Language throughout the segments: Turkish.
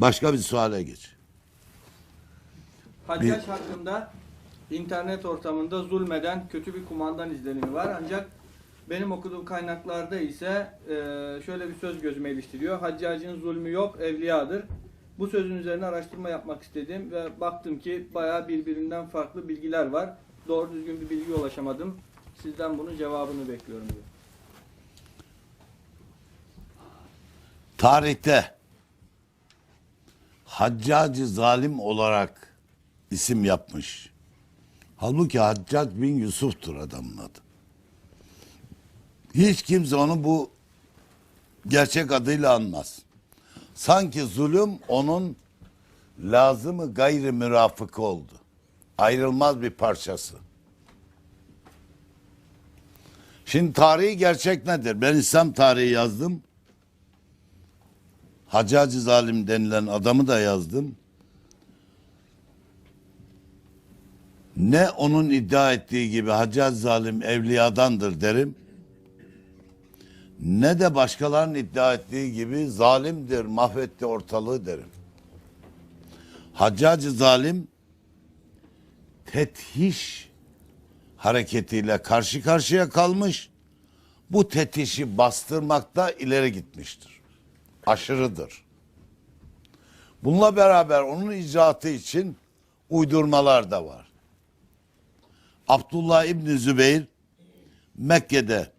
Başka bir suale geç. Haccaç hakkında internet ortamında zulmeden kötü bir kumandan izlenimi var. Ancak benim okuduğum kaynaklarda ise e, şöyle bir söz gözüme iliştiriyor. Haccacın zulmü yok, evliyadır. Bu sözün üzerine araştırma yapmak istedim ve baktım ki bayağı birbirinden farklı bilgiler var. Doğru düzgün bir bilgi ulaşamadım. Sizden bunun cevabını bekliyorum diyor. Tarihte Haccacı zalim olarak isim yapmış. Halbuki Haccac bin Yusuf'tur adamın adı. Hiç kimse onu bu gerçek adıyla anmaz. Sanki zulüm onun lazımı gayri mürafıkı oldu. Ayrılmaz bir parçası. Şimdi tarihi gerçek nedir? Ben İslam tarihi yazdım. Hacacı zalim denilen adamı da yazdım. Ne onun iddia ettiği gibi Hacacı zalim evliyadandır derim. Ne de başkalarının iddia ettiği gibi zalimdir, mahvetti ortalığı derim. Haccacı zalim tethiş hareketiyle karşı karşıya kalmış. Bu tetişi bastırmakta ileri gitmiştir aşırıdır. Bununla beraber onun icraatı için uydurmalar da var. Abdullah İbni Zübeyir Mekke'de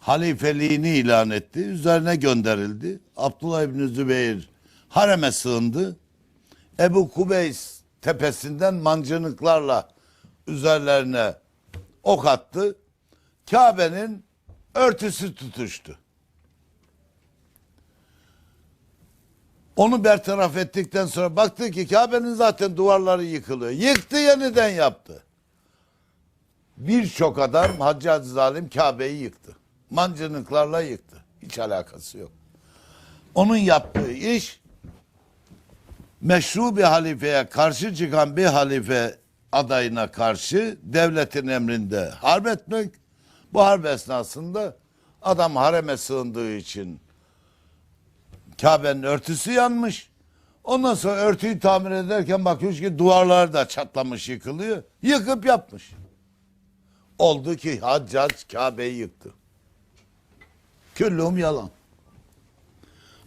halifeliğini ilan etti. Üzerine gönderildi. Abdullah İbni Zübeyir hareme sığındı. Ebu Kubeys tepesinden mancınıklarla üzerlerine ok attı. Kabe'nin örtüsü tutuştu. Onu bertaraf ettikten sonra baktı ki Kabe'nin zaten duvarları yıkılıyor. Yıktı yeniden yaptı. Birçok adam Haccacı Zalim Kabe'yi yıktı. Mancınıklarla yıktı. Hiç alakası yok. Onun yaptığı iş meşru bir halifeye karşı çıkan bir halife adayına karşı devletin emrinde harp etmek. Bu harp esnasında adam hareme sığındığı için Kabe'nin örtüsü yanmış. Ondan sonra örtüyü tamir ederken bakıyoruz ki duvarlar da çatlamış yıkılıyor. Yıkıp yapmış. Oldu ki Haccac Kabe'yi yıktı. Küllüm yalan.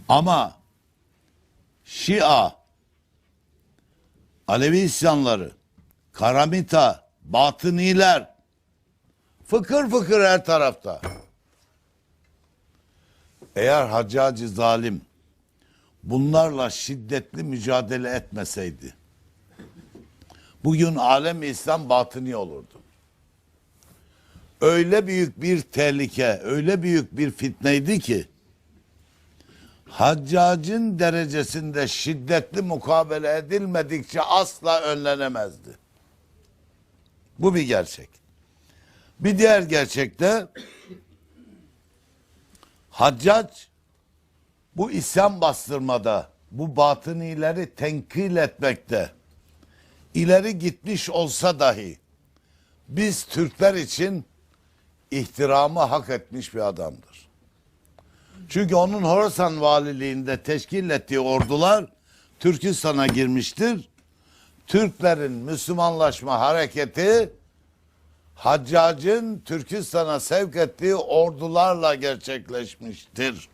Ama Şia, Alevi isyanları, Karamita, Batıniler fıkır fıkır her tarafta. Eğer Haccacı zalim bunlarla şiddetli mücadele etmeseydi bugün alem İslam batıni olurdu. Öyle büyük bir tehlike, öyle büyük bir fitneydi ki Haccacın derecesinde şiddetli mukabele edilmedikçe asla önlenemezdi. Bu bir gerçek. Bir diğer gerçek de Haccac bu İslam bastırmada bu batınileri tenkil etmekte ileri gitmiş olsa dahi biz Türkler için ihtiramı hak etmiş bir adamdır. Çünkü onun Horasan valiliğinde teşkil ettiği ordular Türkistan'a girmiştir. Türklerin Müslümanlaşma hareketi Haccac'ın Türkistan'a sevk ettiği ordularla gerçekleşmiştir.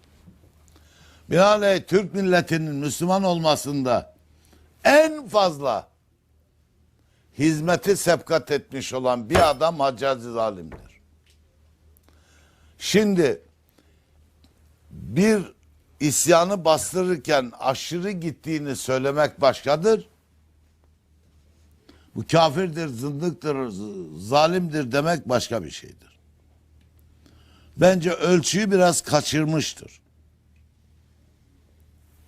Binaenaleyh Türk milletinin Müslüman olmasında en fazla hizmeti sepkat etmiş olan bir adam Haccacı Zalim'dir. Şimdi bir isyanı bastırırken aşırı gittiğini söylemek başkadır. Bu kafirdir, zındıktır, zalimdir demek başka bir şeydir. Bence ölçüyü biraz kaçırmıştır.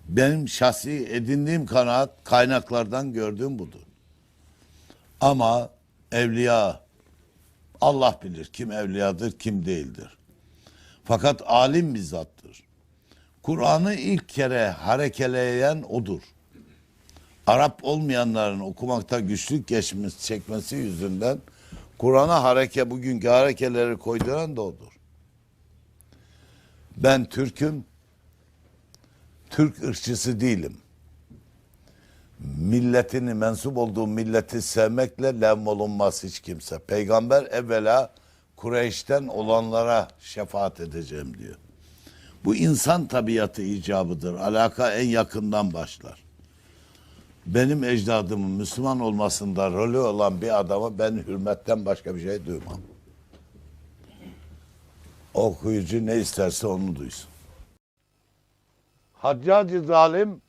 Benim şahsi edindiğim kanaat kaynaklardan gördüğüm budur. Ama evliya Allah bilir kim evliyadır kim değildir. Fakat alim bir zattır. Kur'an'ı ilk kere harekeleyen odur. Arap olmayanların okumakta güçlük geçmesi, çekmesi yüzünden Kur'an'a hareke bugünkü harekeleri koyduran da odur. Ben Türk'üm. Türk ırkçısı değilim. milletini, mensup olduğu milleti sevmekle lem olunmaz hiç kimse. Peygamber evvela Kureyş'ten olanlara şefaat edeceğim diyor. Bu insan tabiatı icabıdır. Alaka en yakından başlar. Benim ecdadımın Müslüman olmasında rolü olan bir adama ben hürmetten başka bir şey duymam. Okuyucu ne isterse onu duysun. Haccacı zalim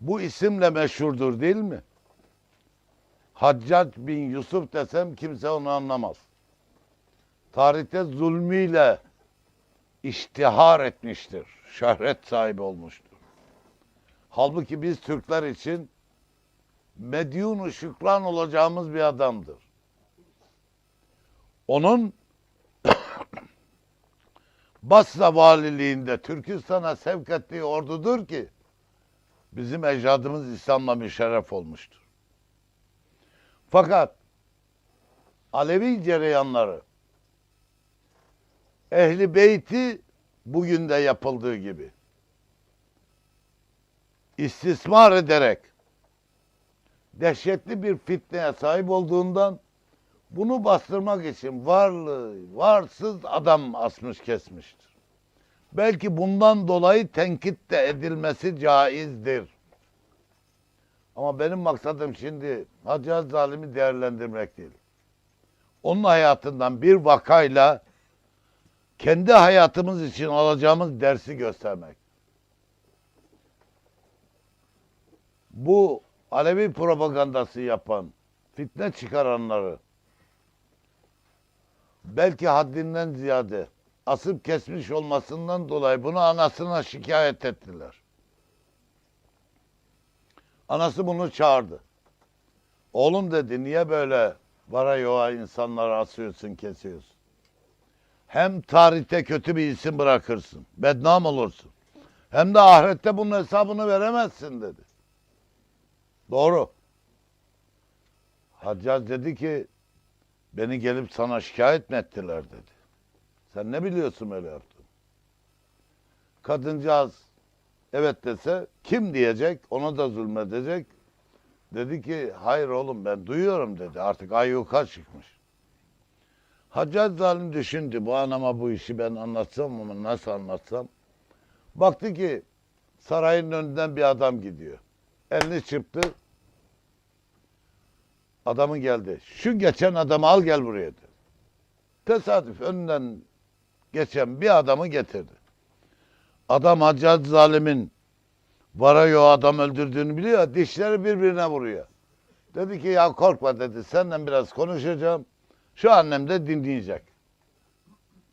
bu isimle meşhurdur değil mi? Haccac bin Yusuf desem kimse onu anlamaz. Tarihte zulmüyle iştihar etmiştir. Şöhret sahibi olmuştur. Halbuki biz Türkler için medyunu şükran olacağımız bir adamdır. Onun Basra valiliğinde Türkistan'a sevk ettiği ordudur ki bizim ecdadımız İslam'la müşerref olmuştur. Fakat Alevi cereyanları Ehli Beyti bugün de yapıldığı gibi istismar ederek dehşetli bir fitneye sahip olduğundan bunu bastırmak için varlı, varsız adam asmış kesmiştir. Belki bundan dolayı tenkit de edilmesi caizdir. Ama benim maksadım şimdi Hacı Zalim'i değerlendirmek değil. Onun hayatından bir vakayla kendi hayatımız için alacağımız dersi göstermek. Bu Alevi propagandası yapan, fitne çıkaranları belki haddinden ziyade asıp kesmiş olmasından dolayı bunu anasına şikayet ettiler. Anası bunu çağırdı. Oğlum dedi niye böyle vara yoğa insanları asıyorsun kesiyorsun. Hem tarihte kötü bir isim bırakırsın. Bednam olursun. Hem de ahirette bunun hesabını veremezsin dedi. Doğru. Haccac dedi ki beni gelip sana şikayet mi ettiler dedi. Sen ne biliyorsun öyle yaptın? Kadıncağız evet dese kim diyecek? Ona da zulmedecek. Dedi ki hayır oğlum ben duyuyorum dedi. Artık ayyuka çıkmış. Haccac zalim düşündü. Bu anama bu işi ben anlatsam ama nasıl anlatsam? Baktı ki sarayın önünden bir adam gidiyor. Elini çırptı. Adamı geldi. Şu geçen adamı al gel buraya dedi. Tesadüf önünden geçen bir adamı getirdi. Adam Haccac zalimin Varayo adam öldürdüğünü biliyor. Dişleri birbirine vuruyor. Dedi ki ya korkma dedi. Senden biraz konuşacağım. Şu annem de dinleyecek.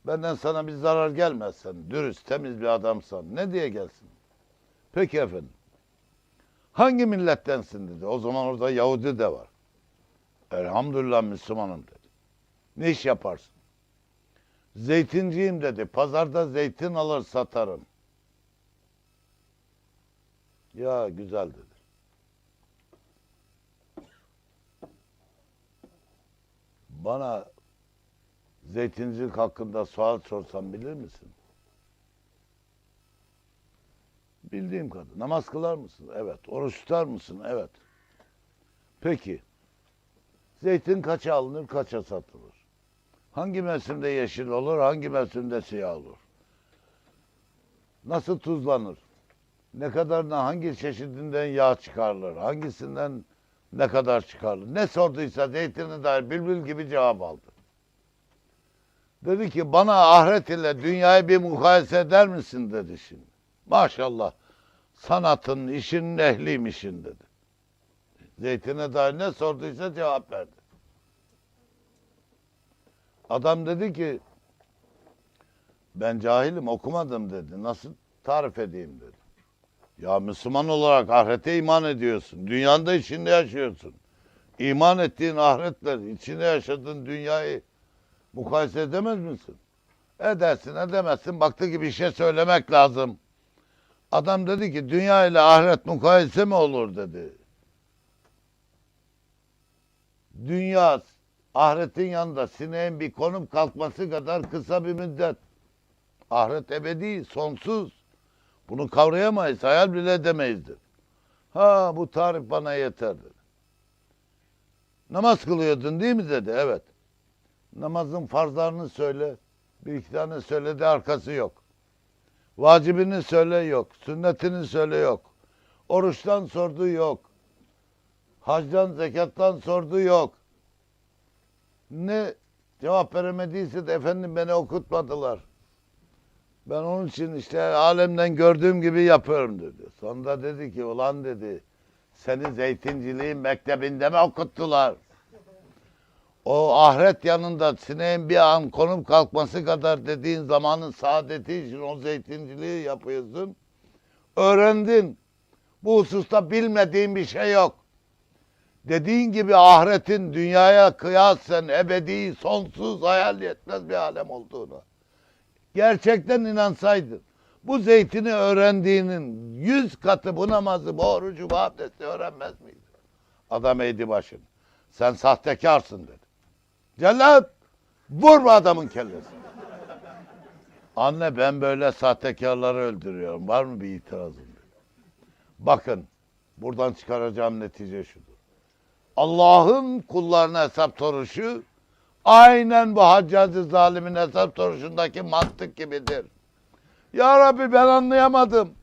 Benden sana bir zarar gelmez sen. Dürüst, temiz bir adamsan. Ne diye gelsin? Peki efendim. Hangi millettensin dedi. O zaman orada Yahudi de var. Elhamdülillah Müslümanım dedi. Ne iş yaparsın? Zeytinciyim dedi. Pazarda zeytin alır satarım. Ya güzel dedi. Bana zeytincilik hakkında sual sorsan bilir misin? Bildiğim kadar. Namaz kılar mısın? Evet. Oruç tutar mısın? Evet. Peki. Zeytin kaça alınır, kaça satılır? Hangi mevsimde yeşil olur, hangi mevsimde siyah olur? Nasıl tuzlanır? Ne kadarına hangi çeşidinden yağ çıkarılır? Hangisinden ne kadar çıkarılır? Ne sorduysa zeytine dair bülbül gibi cevap aldı. Dedi ki bana ahiret ile dünyayı bir mukayese eder misin dedi şimdi. Maşallah sanatın, işin ehliymişin dedi. Zeytine dair ne sorduysa cevap verdi. Adam dedi ki ben cahilim okumadım dedi. Nasıl tarif edeyim dedi. Ya Müslüman olarak ahirete iman ediyorsun. Dünyanın da içinde yaşıyorsun. İman ettiğin ahiretle içinde yaşadığın dünyayı mukayese edemez misin? Edersin edemezsin. Baktı ki bir şey söylemek lazım. Adam dedi ki dünya ile ahiret mukayese mi olur dedi. Dünya ahiretin yanında sineğin bir konum kalkması kadar kısa bir müddet. Ahiret ebedi, sonsuz. Bunu kavrayamayız, hayal bile edemeyizdir. Ha bu tarif bana yeter dedi. Namaz kılıyordun değil mi dedi. Evet. Namazın farzlarını söyle. Bir iki tane söyledi arkası yok. Vacibini söyle yok. Sünnetini söyle yok. Oruçtan sordu yok. Hacdan zekattan sordu yok. Ne cevap veremediyse de efendim beni okutmadılar. Ben onun için işte alemden gördüğüm gibi yapıyorum dedi. Sonra dedi ki ulan dedi seni zeytinciliğin mektebinde mi okuttular? O ahiret yanında sineğin bir an konup kalkması kadar dediğin zamanın saadeti için o zeytinciliği yapıyorsun. Öğrendin. Bu hususta bilmediğin bir şey yok. Dediğin gibi ahiretin dünyaya kıyasen ebedi, sonsuz, hayal yetmez bir alem olduğunu. Gerçekten inansaydın. Bu zeytini öğrendiğinin yüz katı bu namazı, bu orucu, bu abdesti öğrenmez miydin? Adam eğdi başını. Sen sahtekarsın dedi. Cellat vur bu adamın kellesini. Anne ben böyle sahtekarları öldürüyorum. Var mı bir itirazın? Bakın buradan çıkaracağım netice şudur. Allah'ın kullarına hesap soruşu aynen bu haccacı zalimin hesap soruşundaki mantık gibidir. Ya Rabbi ben anlayamadım.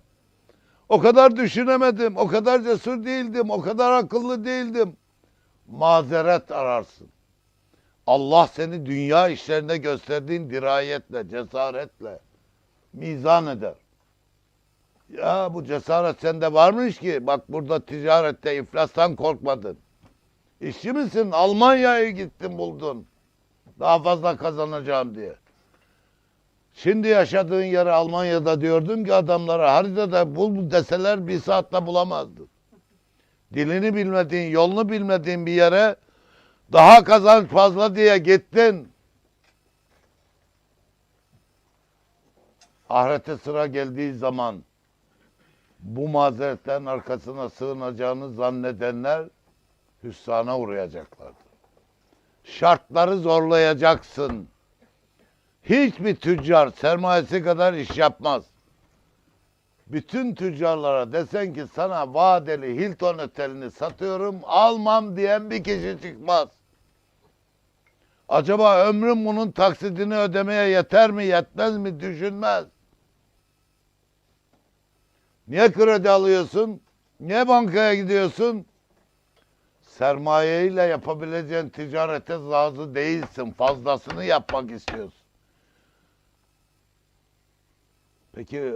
O kadar düşünemedim. O kadar cesur değildim. O kadar akıllı değildim. Mazeret ararsın. Allah seni dünya işlerinde gösterdiğin dirayetle, cesaretle mizan eder. Ya bu cesaret sende varmış ki bak burada ticarette iflastan korkmadın. İşçi misin? Almanya'ya gittin buldun. Daha fazla kazanacağım diye. Şimdi yaşadığın yeri Almanya'da diyordum ki adamlara haritada bul deseler bir saatte bulamazdın. Dilini bilmediğin, yolunu bilmediğin bir yere daha kazanç fazla diye gittin. Ahirete sıra geldiği zaman bu mazeretlerin arkasına sığınacağını zannedenler hüsrana uğrayacaklardır. Şartları zorlayacaksın. Hiçbir tüccar sermayesi kadar iş yapmaz. Bütün tüccarlara desen ki sana vadeli Hilton otelini satıyorum almam diyen bir kişi çıkmaz. Acaba ömrüm bunun taksidini ödemeye yeter mi yetmez mi düşünmez. Niye kredi alıyorsun? Niye bankaya gidiyorsun? Sermayeyle yapabileceğin ticarete razı değilsin. Fazlasını yapmak istiyorsun. Peki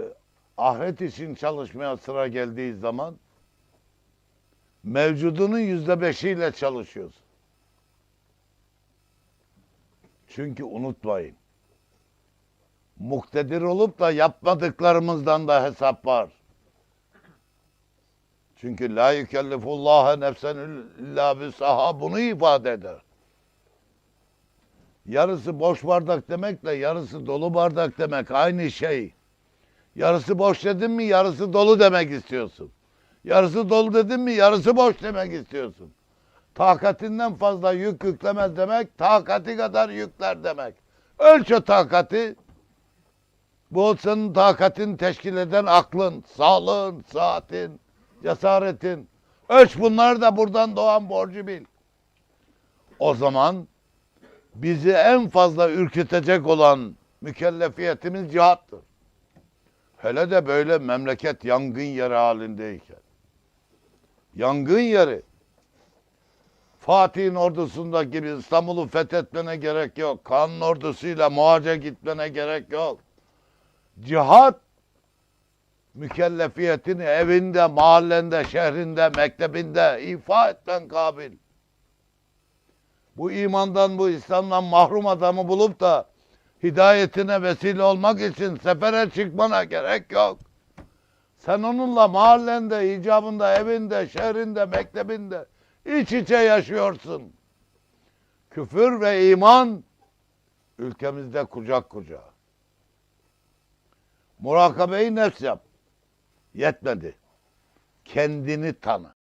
ahiret için çalışmaya sıra geldiği zaman mevcudunun yüzde beşiyle çalışıyorsun. Çünkü unutmayın. Muktedir olup da yapmadıklarımızdan da hesap var. Çünkü la yükellifullaha nefsen illa bisaha bunu ifade eder. Yarısı boş bardak demekle yarısı dolu bardak demek aynı şey. Yarısı boş dedin mi yarısı dolu demek istiyorsun. Yarısı dolu dedin mi yarısı boş demek istiyorsun. Takatinden fazla yük yüklemez demek, takati kadar yükler demek. Ölç o takati. Bu senin takatini teşkil eden aklın, sağlığın, saatin, cesaretin. Ölç bunları da buradan doğan borcu bil. O zaman bizi en fazla ürkütecek olan mükellefiyetimiz cihattır. Hele de böyle memleket yangın yeri halindeyken. Yangın yeri. Fatih'in ordusunda gibi İstanbul'u fethetmene gerek yok. Kanun ordusuyla muhace gitmene gerek yok. Cihat mükellefiyetini evinde, mahallende, şehrinde, mektebinde ifa etmen kabil. Bu imandan, bu İslam'dan mahrum adamı bulup da hidayetine vesile olmak için sefere çıkmana gerek yok. Sen onunla mahallende, icabında, evinde, şehrinde, mektebinde iç içe yaşıyorsun. Küfür ve iman ülkemizde kucak kucağa. Murakabeyi nefs yap. Yetmedi. Kendini tanı.